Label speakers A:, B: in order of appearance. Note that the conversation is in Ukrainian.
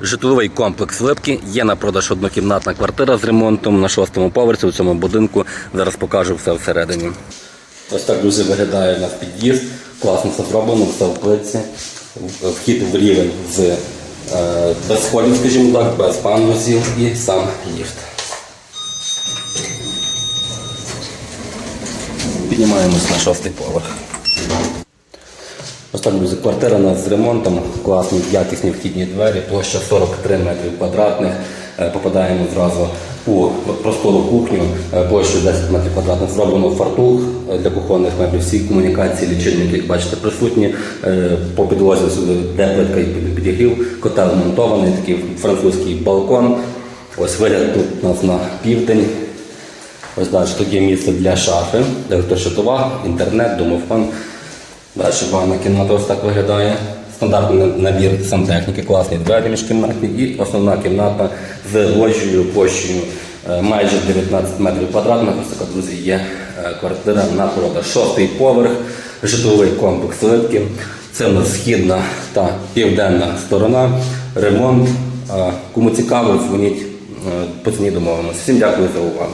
A: Житловий комплекс Липки є на продаж однокімнатна квартира з ремонтом на шостому поверсі у цьому будинку. Зараз покажу все всередині. Ось так друзі виглядає у нас під'їзд. Класно все зроблено, все в плитці. Вхід в рівень з е, без сходів, скажімо так, без пандусів і сам ліфт. Піднімаємось на шостий поверх. Ось так, друзі, квартира у нас з ремонтом, класні, якісні вхідні двері, площа 43 метрів квадратних. Е, Попадаємо зразу у простору кухню, е, площею 10 метрів квадратних. Зроблено фартух е, для кухонних меблів. Всі комунікації, лічильники, як бачите, присутні. По підлозі сюди плитка і під- підігрів, котел монтований, такий французький балкон. Ось вигляд тут у нас на південь. Ось далі тут є місце для шафи, електрощитова, інтернет, домофон. Далі ванна кімната ось так виглядає. Стандартний набір сантехніки, класні двері міжкімнатні і основна кімната з ложею площею е, майже 19 метрів квадратних. Ось така, друзі, є е, квартира на продаж. Шостий поверх, житловий комплекс Липки. Це у нас східна та південна сторона. Ремонт. Е, Кому цікаво, дзвоніть по ціні домовимося. Всім дякую за увагу.